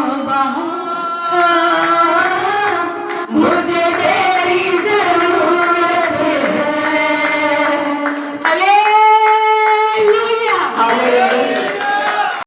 বাবা